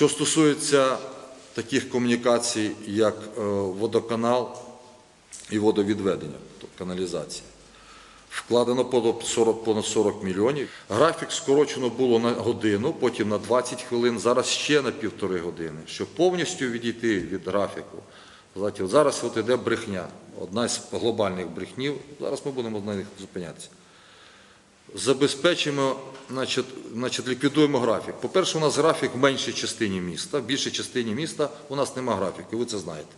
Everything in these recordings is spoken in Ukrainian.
Що стосується таких комунікацій, як е, водоканал і водовідведення, тобто каналізація, вкладено понад 40, мільйонів. Графік скорочено було на годину, потім на 20 хвилин, зараз ще на півтори години, щоб повністю відійти від графіку. Зараз от іде брехня, одна з глобальних брехнів. Зараз ми будемо на них зупинятися забезпечимо, значить, значить, ліквідуємо графік. По-перше, у нас графік в меншій частині міста, в більшій частині міста у нас нема графіку, ви це знаєте.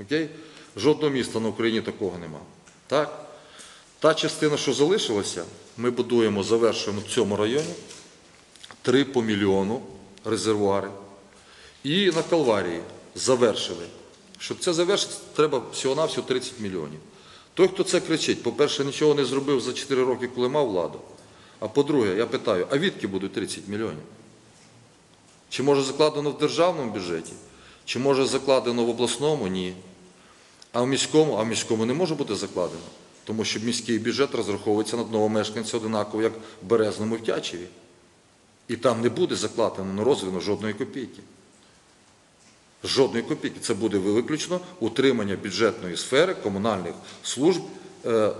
Окей? Жодного міста на Україні такого нема. Так? Та частина, що залишилася, ми будуємо, завершуємо в цьому районі 3 по мільйону резервуари. І на Калварії завершили. Щоб це завершити, треба всього-навсього 30 мільйонів. Той, хто це кричить, по-перше, нічого не зробив за 4 роки, коли мав владу. А по-друге, я питаю, а відки будуть 30 мільйонів? Чи може закладено в державному бюджеті? Чи може закладено в обласному? Ні. А в міському, а в міському не може бути закладено. Тому що міський бюджет розраховується на одного мешканця одинаково, як в Березному і в Тячеві. І там не буде закладено на розвину жодної копійки. Жодної копійки. Це буде виключно утримання бюджетної сфери, комунальних служб е,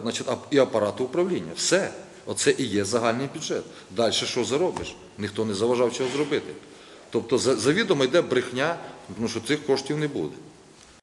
і апарату управління. Все. Оце і є загальний бюджет. Далі що заробиш? Ніхто не заважав чого зробити. Тобто за- завідомо йде брехня, тому що цих коштів не буде.